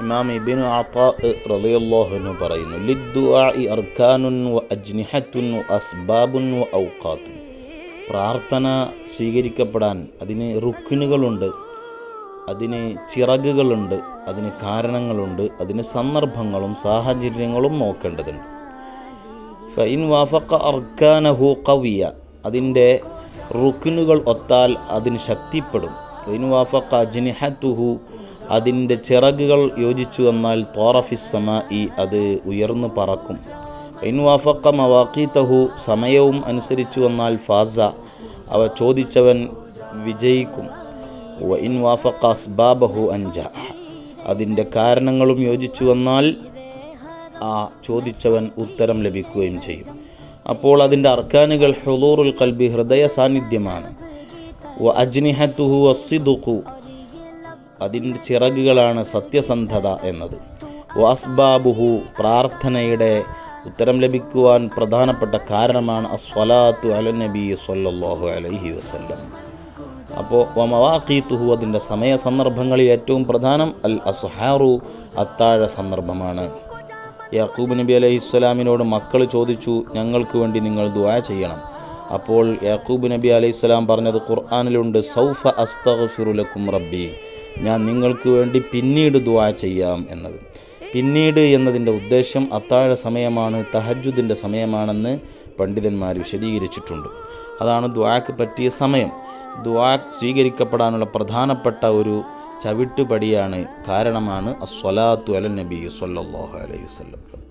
ഇമാം ആത്താ റളിയല്ലാഹുവിന് പറയുന്നു വ അജ്നിഹത്തുൻ വ പ്രാർത്ഥന സ്വീകരിക്കപ്പെടാൻ അതിന് റുക്കിനുകളുണ്ട് അതിന് ചിറകുകളുണ്ട് അതിന് കാരണങ്ങളുണ്ട് അതിന് സന്ദർഭങ്ങളും സാഹചര്യങ്ങളും നോക്കേണ്ടതുണ്ട്. ഫൈൻ വാഫക്ക അർക്കാനഹു കവിയ അതിന്റെ റുക്കിനുകൾ ഒത്താൽ അതിന് ശക്തിപ്പെടും. ഫൈൻ വാഫക്ക അജ്നിഹത്തുഹു അതിന്റെ ചിറകുകൾ യോജിച്ചു വന്നാൽ തോറഫിസ്സമ ഈ അത് ഉയർന്നു പറക്കും. ഫൈൻ വാഫക്ക മവാക്കീത്തഹു സമയവും അനുസരിച്ചു വന്നാൽ ഫാസ അവ ചോദിച്ചവൻ വിജയിക്കും. ഇൻ വാഫക്ക അസ്ബാബഹു അഞ്ച അതിന്റെ കാരണങ്ങളും യോജിച്ചു വന്നാൽ ആ ചോദിച്ചവൻ ഉത്തരം ലഭിക്കുകയും ചെയ്യും. അപ്പോൾ അതിന്റെ അർക്കാനുകൾ ഹുദൂറുൽ കൽബി ഹൃദയ സാന്നിധ്യമാണ്. അജ്നിഹത്തുഹു വസ്സിദുഖു അതിന്റെ ചിറകുകളാണ് സത്യസന്ധത എന്നത്. വാസ്ബാബുഹു പ്രാർത്ഥനയുടെ ഉത്തരം ലഭിക്കുവാൻ പ്രധാനപ്പെട്ട കാരണമാണ് അസ്വലാത്തു അല നബി സല്ലല്ലാഹു അലൈഹി വസ്ല്ലം. അപ്പോൾ വമവാഖീത്തുഹു അതിന്റെ സമയ സന്ദർഭങ്ങളിൽ ഏറ്റവും പ്രധാനം അൽ അസ്ഹാറു അത്താഴ സന്ദർഭമാണ്. യാക്കൂബ് നബി അലൈഹി സ്വലാമിനോട് മക്കൾ ചോദിച്ചു ഞങ്ങൾക്ക് വേണ്ടി നിങ്ങൾ ദുആ ചെയ്യണം. അപ്പോൾ യാക്കൂബ് നബി അലൈഹി സ്വലാം പറഞ്ഞത് ഖുർആാനിലുണ്ട് സൗഫ അസ്തഫിറുലക്കും റബ്ബി. ഞാൻ നിങ്ങൾക്ക് വേണ്ടി പിന്നീട് ദുവാ ചെയ്യാം എന്നത്. പിന്നീട് എന്നതിന്റെ ഉദ്ദേശം അത്താഴ സമയമാണ് തഹജുദിന്റെ സമയമാണെന്ന് പണ്ഡിതന്മാർ വിശദീകരിച്ചിട്ടുണ്ട്. അതാണ് ദ്വാക്ക് പറ്റിയ സമയം. ദ്വാക്ക് സ്വീകരിക്കപ്പെടാനുള്ള പ്രധാനപ്പെട്ട ഒരു ചവിട്ടുപടിയാണ് കാരണമാണ് അസ്വലാത്തു അലൻ നബി അലൈഹി വസല്ലം.